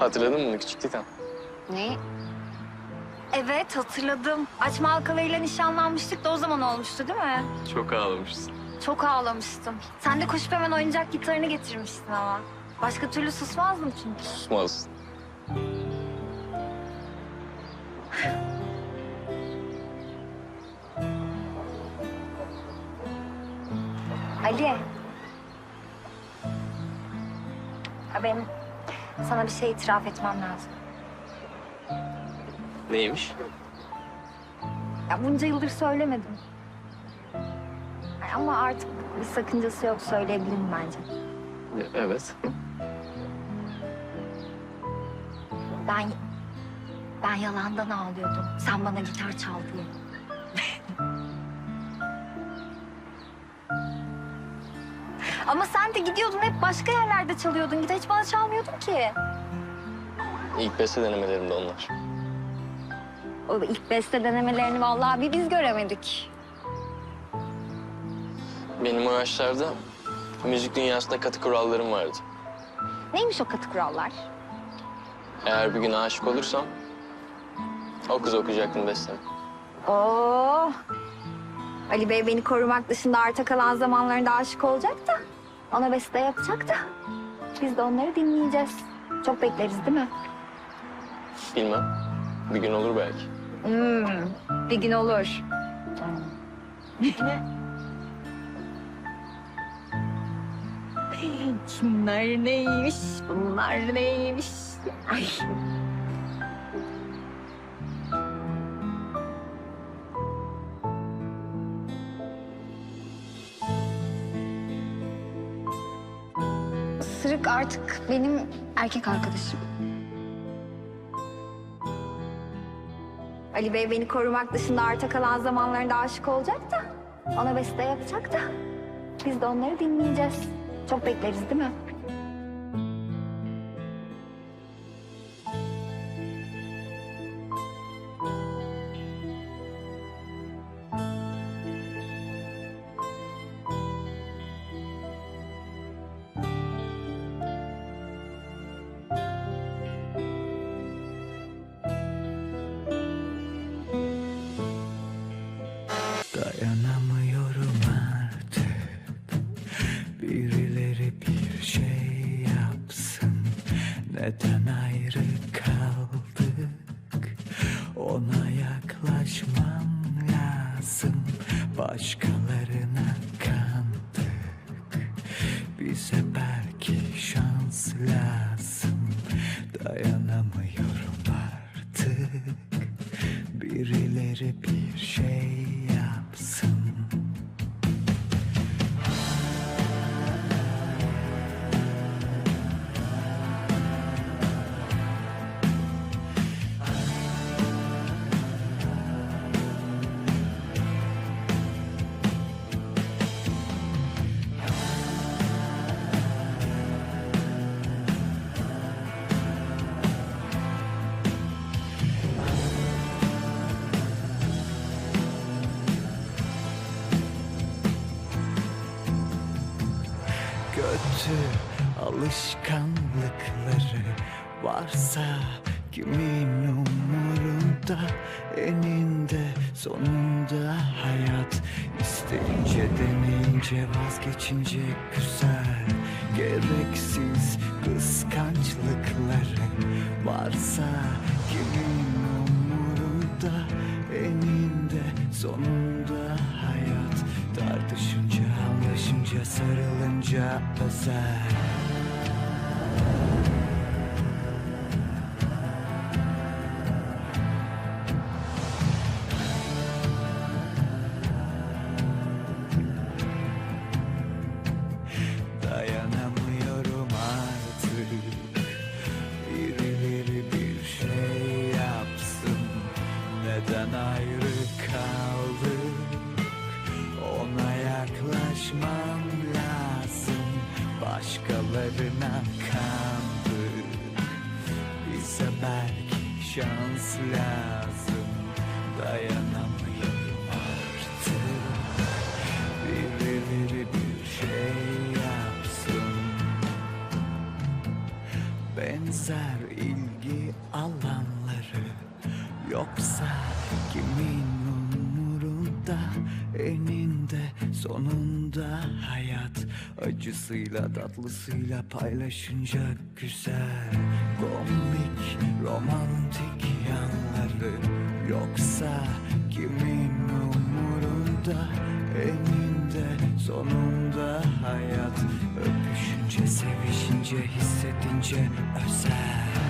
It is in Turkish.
Hatırladın mı bunu küçük titan? Ne? Evet hatırladım. Açma halkalarıyla nişanlanmıştık da o zaman olmuştu değil mi? Çok ağlamışsın. Çok ağlamıştım. Sen de koşup hemen oyuncak gitarını getirmiştin ama. Başka türlü susmazdım çünkü. Susmaz. Ali. Ya benim sana bir şey itiraf etmem lazım. Neymiş? Ya bunca yıldır söylemedim. Ama artık bir sakıncası yok söyleyebilirim bence. E- Evet. Ben ben yalandan ağlıyordum. Sen bana gitar çal diye. Ama sen de gidiyordun hep başka yerlerde çalıyordun. Gitar hiç bana çalmıyordun ki. İlk beste denemelerimde onlar. O ilk beste denemelerini vallahi bir biz göremedik. Benim o yaşlarda müzik dünyasında katı kurallarım vardı. Neymiş o katı kurallar? Eğer bir gün aşık olursam o kız okuyacaktım bestemi. Oo. Ali Bey beni korumak dışında arta kalan zamanlarında aşık olacak da... ...ona beste yapacak da... ...biz de onları dinleyeceğiz. Çok bekleriz değil mi? Bilmem. Bir gün olur belki. Hmm, bir gün olur. Şunlar neymiş, bunlar neymiş? Ay. Sırık artık benim erkek arkadaşım. Ali Bey beni korumak dışında arta kalan zamanlarında aşık olacak da... ...ona beste yapacak da... ...biz de onları dinleyeceğiz. Çok bekleriz değil mi? Neden ayrı kaldık. Ona yaklaşmam lazım. Başkalarına kandık. Bize belki şans lazım. Dayanamıyorum artık. Birileri bir şey yapsın kötü alışkanlıkları varsa kimin umurunda? Eninde sonunda hayat isteyince deneyince vazgeçince güzel gereksiz kıskançlıkları varsa kimin umurunda? Eninde sonunda hayat tartışınca anlaşınca sarılınca özel Dayanamıyorum artık. Birileri bir şey yapsın. Neden ayrı kaldık? Ona yaklaşmam Başkalarına kandık Bize belki şans lazım. Dayanamıyorum artık. Birileri bir şey yapsın. Benzer ilgi alanları Yoksa kimin umurunda eninde sonunda hayat Acısıyla tatlısıyla paylaşınca güzel. Komik romantik yanları Yoksa kimin umurunda? Eninde sonunda hayat Öpüşünce sevişince hissedince özel